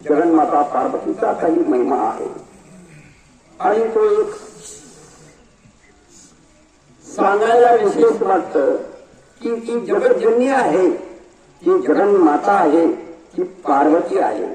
जगन्माता पार्वतीचा काही महिमा आहे. आणि तो एक सांगायला विशेष वाटत की ती जगतजननी आहे ती जगन्माता आहे ती पार्वती आहे.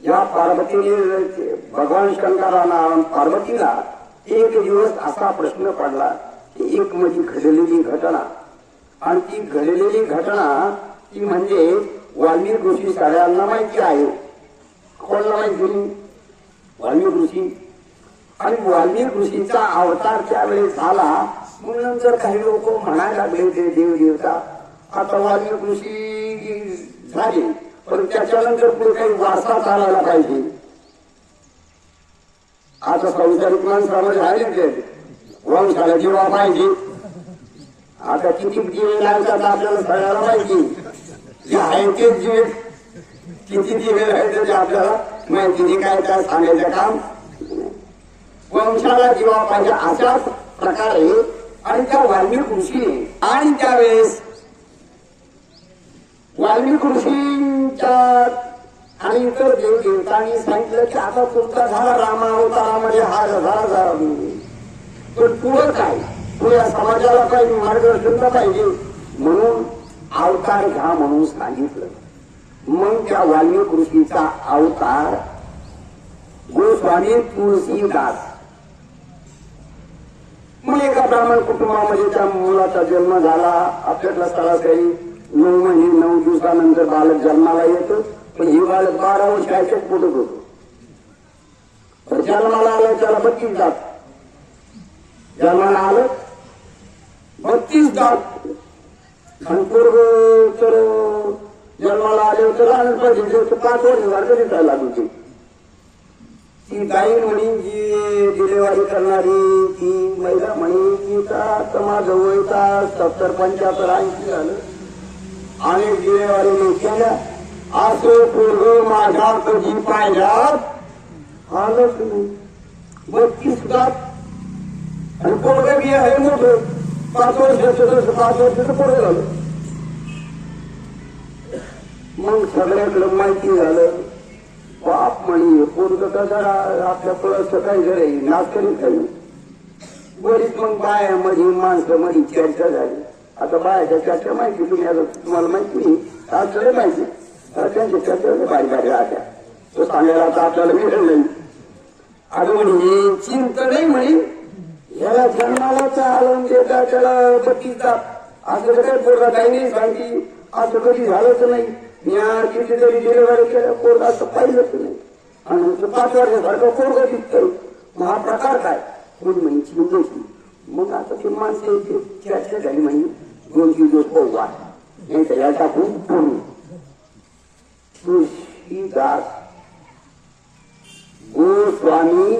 या पार्वतीने भगवान शंकराला पार्वतीला एक दिवस असा प्रश्न पडला की एक म्हणजे घडलेली घटना. आणि ती घडलेली घटना ती म्हणजे वाल्मिक ऋषी सगळ्यांना माहिती आहे. कोणाला वाल्मिक ऋषी आणि वाल्मिक ऋषीचा अवतार त्यावेळेस झाला. म्हणून नंतर काही लोक म्हणायला लागले ते देव देवता आता वाल्मिक ऋषी झाले पण त्याच्यानंतर पुढे काही वारसा चालायला पाहिजे. आता संसारिक माणसामध्ये आहे ते वंशाला जीवा पाहिजे. आता किती जीव लागतात आपल्याला सगळ्याला पाहिजे. जे आहे तेच जीव. किती दिवे आहेत ते आपल्याला माहिती काय काय सांगायचं काम. वंशाला जीवा पाहिजे अशाच प्रकारे आणि त्या वाल्मिक ऋषीने आणि त्यावेळेस वाल्मिक ऋषींच्या आणि इतर देव देवतांनी सांगितलं की आता तुमचा झाला रामावतारामध्ये हा झाला झाला पण पुढं काय? पुढे या समाजाला काही मार्गदर्शन पाहिजे. म्हणून अवतार घ्या म्हणून सांगितलं. मग त्या वाल्मिक ऋषीचा अवतार गोस्वामी तुळशीदास मग एका ब्राह्मण कुटुंबामध्ये त्या मुलाचा जन्म झाला आपल्याला काही नऊ महिने नऊ दिवसानंतर बालक जन्माला येतो पण ही बालक बारा वर्षाच्याच पुढत होतो तर जन्माला आलं त्याला बत्तीस दात जन्माला आलं बत्तीस दात आणि पूर्व तर जन्माला आले होते लहानपणी म्हणजे पाहिजे पाच वर्ष सारखं दिसायला लागू ते. ती गाई म्हणी जी डिलेवरी करणारी ती महिला म्हणी की का समाज वयता सत्तर पंच्याहत्तर ऐंशी झालं. आणि डिलेवरी मी केल्या. असं पूर्व माझ्या कधी पाहिल्यात? आलंच नाही. बत्तीस जात आणि पोरग बी आहे मोठं. पाच वर्ष पाच वर्षाचं पुढे झालं. मग सगळ्याकडे माहिती झालं. बाप म्हणे पोरग कसा आपल्या पुढं काय झालंय नाच काही बरीच मग बाया मध्ये माणसं मध्ये चर्चा झाली. आता बायाच्या चर्चा माहिती तुम्ही आता तुम्हाला माहिती नाही आपल्याला माहिती आता त्यांच्या चर्चा बारी बारी राहत्या. तो सांगायला आता आपल्याला मिळेल नाही. अगं म्हणे चिंत नाही म्हणे. याला जन्माला आलं देता त्याला पतीचा असं काही पोरगा काही नाही सांगती. असं कधी झालंच नाही. मी किती तरी डिलिव्हरी केल्या कोर्ट असं पाहिलंच नाही. आणि असं पाच वर्षासारखं कोर्ट दिसतंय मग हा प्रकार काय? कोण म्हणे चिंतेची मग आता ते माणसं इथे चर्चा झाली म्हणजे दोन तीन दिवस पोवा नाही तर या टाकून पूर्ण तुळशीदास गोस्वामी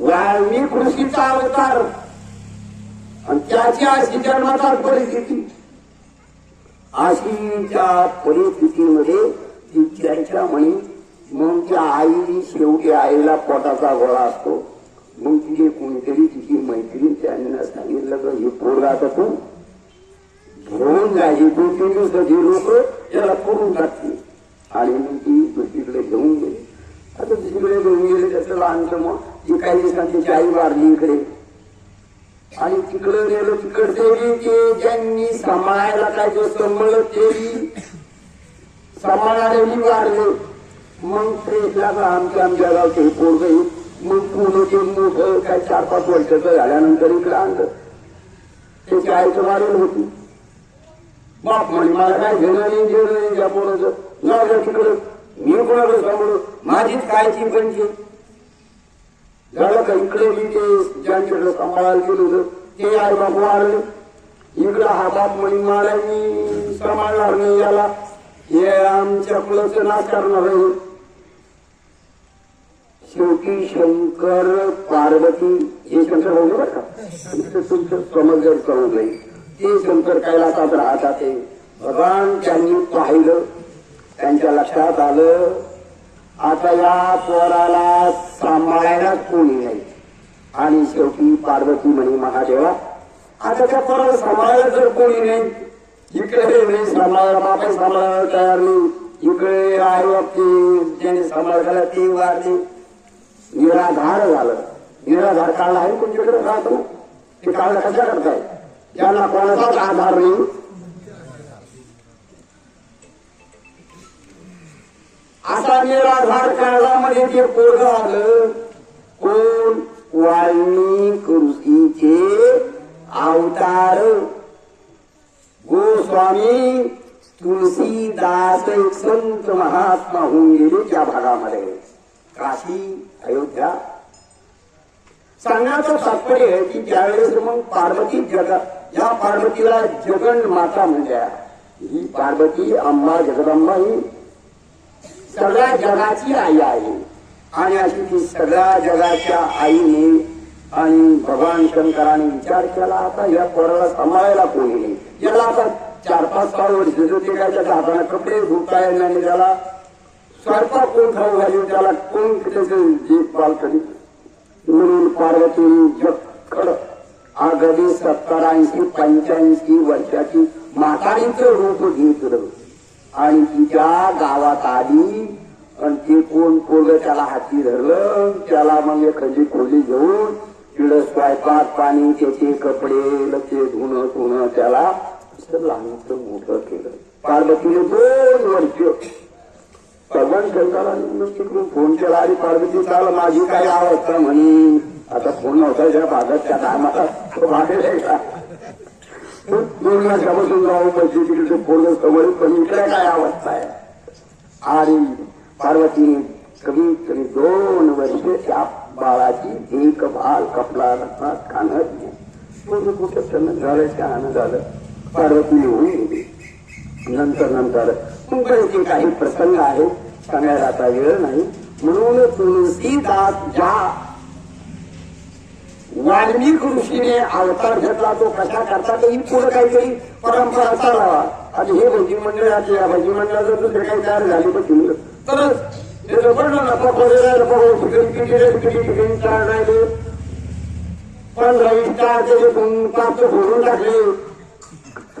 वाल्मिक कृषीचा अवतार आणि त्याची अशी जन्माचा परिस्थिती. अशीच्या परिस्थितीमध्ये ती चर्चा म्हणे मग त्या आई शेवटी आईला पोटाचा गोळा असतो. मग तिथे कोणतरी तिची मैत्रीण त्यांना सांगितलं का हे पोरगा आता तू घेऊन जायची दोन तीन दिवसाची लोक त्याला करून टाकतील. आणि मग ती दुसरीकडे घेऊन गेली. आता दुसरीकडे घेऊन गेले त्याचं लहानचं मग जी काही दिवसांची आई वारली इकडे आणि तिकडं गेलो तिकडचे ते ज्यांनी सांभाळायला काय जो सांभाळलं ते सांभाळणारे वाढले मग प्रेसला आमच्या आमच्या गावचे पोरग मग पुणे ते मोठं काय चार पाच वर्षाचं झाल्यानंतर इकडे आणलं. ते आईचं वाढेल होती. बाप म्हणे मला काय घेणं नाही घेणं नाही त्या पोराचं. जाऊ तिकडं. मी कोणाकडे सांभाळू? माझीच कायची पंची म्हणजे झालं का इकडे मी ते ज्यांच्याकडे सांभाळायला गेलो होतं ते आई बाप आले इकडं हा बाप म्हणे मला मी सांभाळणार नाही याला. हे आमच्या कुलाचं नाश करणार आहे. शेवटी शंकर पार्वती हे शंकर होते बरं का? तुमचं समज जर समजलंय ते शंकर कैलासात राहतात भगवान त्यांनी पाहिलं. त्यांच्या लक्षात आलं. आता या पोराला सांभाळायला कोणी नाही. आणि शेवटी पार्वती म्हणे महादेवा आता त्या पोराला सांभाळायला जर कोणी नाही इकडे नाही सांभाळायला बापा सांभाळायला तयार नाही. इकडे आई बापची ज्याने सांभाळ केला ते वारली. निराधार झालं. निराधार काढला आहे तुमच्याकडे राहतो? ते काढलं कशा करताय त्यांना कोणाचाच आधार नाही. असा निराधार काळामध्ये ते पोरग आलं. कोण? वाल्मिक कृषीचे अवतार. गोस्वामी तुलसीदास एक संत महात्मा होऊन गेले त्या भागामध्ये. काशी अयोध्या. सांगण्याचं तात्पर्य आहे की त्यावेळेस मग पार्वती जगा या पार्वतीला जगन माता म्हणल्या. ही पार्वती अंबा जगदंबा ही सगळ्या जगाची आई आहे. आणि अशी ती सगळ्या जगाच्या आईने आणि भगवान शंकराने विचार केला आता या पोराला सांभाळायला कोणी नाही. याला आता चार पाच सहा वर्ष त्याच्या हाताने कपडे धुता येणार नाही त्याला स्वयंपाक कोण खाऊ घाली त्याला कोण त्याचं जीव पाल करी म्हणून पार्वती जगड आगदी सत्तर ऐंशी पंच्याऐंशी वर्षाची म्हातारीचं रूप घेतलं आणि तिच्या गावात आली आणि ते कोण पोरग त्याला हाती धरलं त्याला मग एखादी खोली घेऊन तिकडं स्वयंपाक पाणी त्याचे कपडे लचे धुणं धुणं त्याला लहानच मोठं केलं. पार्वतीने दोन वर्ष भगवान शंकरांनी तिकडून फोन केला आणि पार्वती चाल माझी काय अवस्था म्हणे. आता फोन नव्हता त्या भागात त्या टायमाला तो भागेल आहे का? दोन वर्षापासून तिकडे फोन सवय पण इकडे काय अवस्था आहे आणि पार्वतीने कमीत कमी दोन वर्ष त्या बाळाची देखभाल कपडा रत्नात खाणं कुठं कुठं त्यांना झालं छान झालं पार्वतीने होईल गेली नंतर नंतर तुमच्याकडे काही प्रसंग आहेत सांगायला आता वेळ नाही म्हणून तुलसीदास ज्या वाल्मिक ऋषीने अवतार घेतला तो कसा करता ही पुढे काहीतरी परंपरा चालावा. आणि हे भजी मंडळाचे या भजी मंडळाचं दुसरे काही तयार झाले पाहिजे तर ते जबरदस्त नफा नफा चार राहिले पंधरा वीस चार पाच टाकले.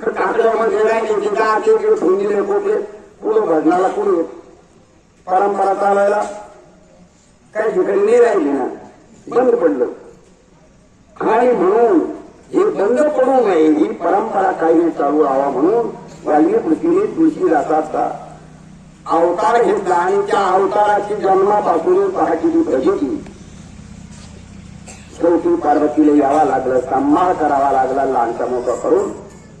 टाकल्यामध्ये राहिले ते दहा ते ठेवून दिले पुढं भजनाला पुढे परंपरा चालायला काही ठिकाणी नाही राहिली ना. बंद पडलं. आणि म्हणून हे बंद पडू नये ही परंपरा काही चालू राहावा म्हणून वाल्मी पृथ्वीने तुळशी जातात अवतार घेतला आणि त्या अवताराची जन्मापासून पहाटेची प्रगती. शेवटी पार्वतीला यावा लागलं सांभाळ करावा लागला लहानचा मोठा करून.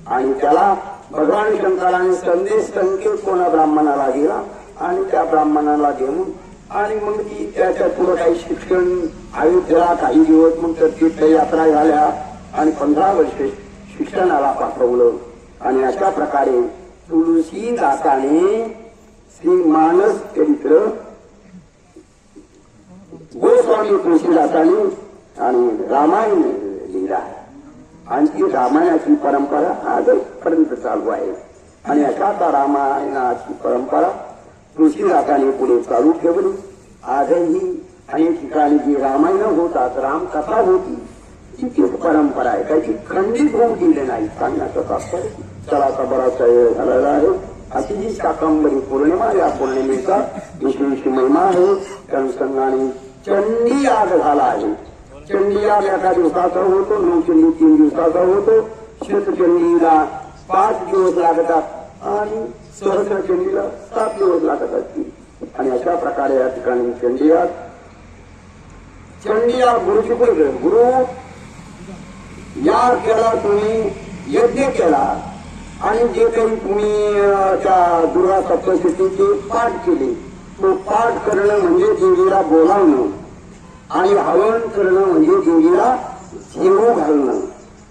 आणि त्याला भगवान शंकराने संदेश संकेत कोणा ब्राह्मणाला दिला आणि त्या ब्राह्मणाला घेऊन आणि मग ती त्याच्या पुढे काही शिक्षण अयोध्येला काही दिवस मग तर तीर्थयात्रा झाल्या आणि पंधरा वर्ष शिक्षणाला पाठवलं. आणि अशा प्रकारे तुळशीदासाने श्री मानस चरित्र गोस्वामी तुळशीदासाने आणि रामायण लिहिला आहे. आणि ती रामायणाची परंपरा आजपर्यंत चालू आहे. आणि अशा आता रामायणाची परंपरा तुळशीदासाने पुढे चालू ठेवली. आजही अनेक ठिकाणी जी रामायण होतात रामकथा होती तिची परंपरा आहे त्याची खंडित होऊ दिले नाही सांगण्याचं तात्पर्य. चला आता बराचसा वेळ झालेला आहे. अशी जी शाकंबरी पौर्णिमा या पौर्णिमेचा विशेष महिमा आहे. त्या चंडी याग झाला आहे. चंडी याग एका दिवसाचा होतो नवचंडी तीन दिवसाचा होतो. शेतचंडीला पाच दिवस लागतात. आणि सहस्र चंडीला सात दिवस लागत असतील. आणि अशा प्रकारे या ठिकाणी चंडीयात चंडी याग गुरु शिकून गुरु या केला तुम्ही यज्ञ केला आणि जे काही तुम्ही त्या दुर्गा सप्तशतीची पाठ केले तो पाठ करणं म्हणजे देवीला बोलावणं आणि हवन करणं म्हणजे देवीला जेवू घालणं.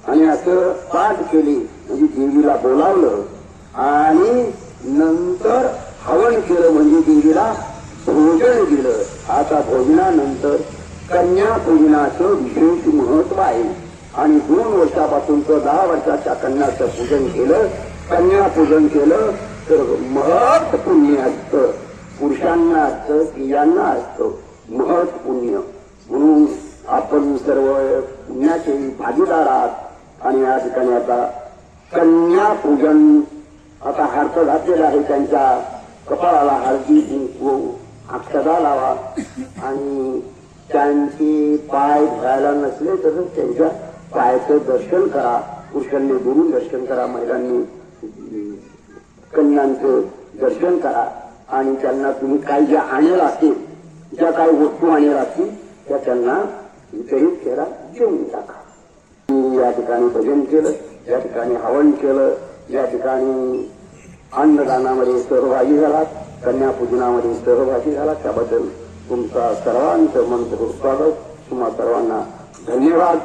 आणि असं पाठ केले म्हणजे देवीला बोलावलं. आणि नंतर हवन केलं म्हणजे देवीला भोजन दिलं. आता भोजनानंतर कन्या पूजनाचं विशेष महत्त्व आहे. आणि दोन वर्षापासूनचं दहा वर्षाच्या कन्याचं पूजन केलं. कन्या पूजन केलं तर महत् पुण्य असतं. पुरुषांना असतं स्त्रियांना असतं. महत् पुण्य. म्हणून आपण सर्व पुण्याचे भागीदार आहात. आणि या ठिकाणी आता कन्या पूजन आता हार्थ घातलेला आहे त्यांच्या कपाळाला हळदी कुंकू अक्षदा लावा. आणि त्यांचे पाय धुवायला नसले तर त्यांच्या पायाचं दर्शन करा. पुरुषांनी गुरु दर्शन करा महिलांनी कन्यांचं दर्शन करा. आणि त्यांना तुम्ही काही ज्या आणेल असतील ज्या काही वस्तू आणेल असतील त्या त्यांना वितरित करा देऊन टाका. या ठिकाणी भजन केलं या ठिकाणी हवन केलं या ठिकाणी अन्नदानामध्ये सहभागी झालात कन्यापूजनामध्ये सहभागी झालात त्याबद्दल तुमचा सर्वांचं मनपूर्वक स्वागत. तुम्हा सर्वांना धन्यवाद.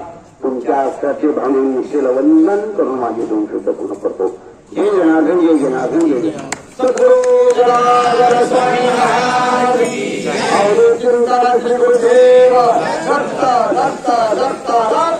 तुमच्यासाठी भावनेने निश्चेला वंदन करून माझे दोन शब्द पूर्ण करतो. जय जनार्दन जय जनार्दन जय जनार्दन. श्री गुरुदेव. दत्ता दत्ता दत्ता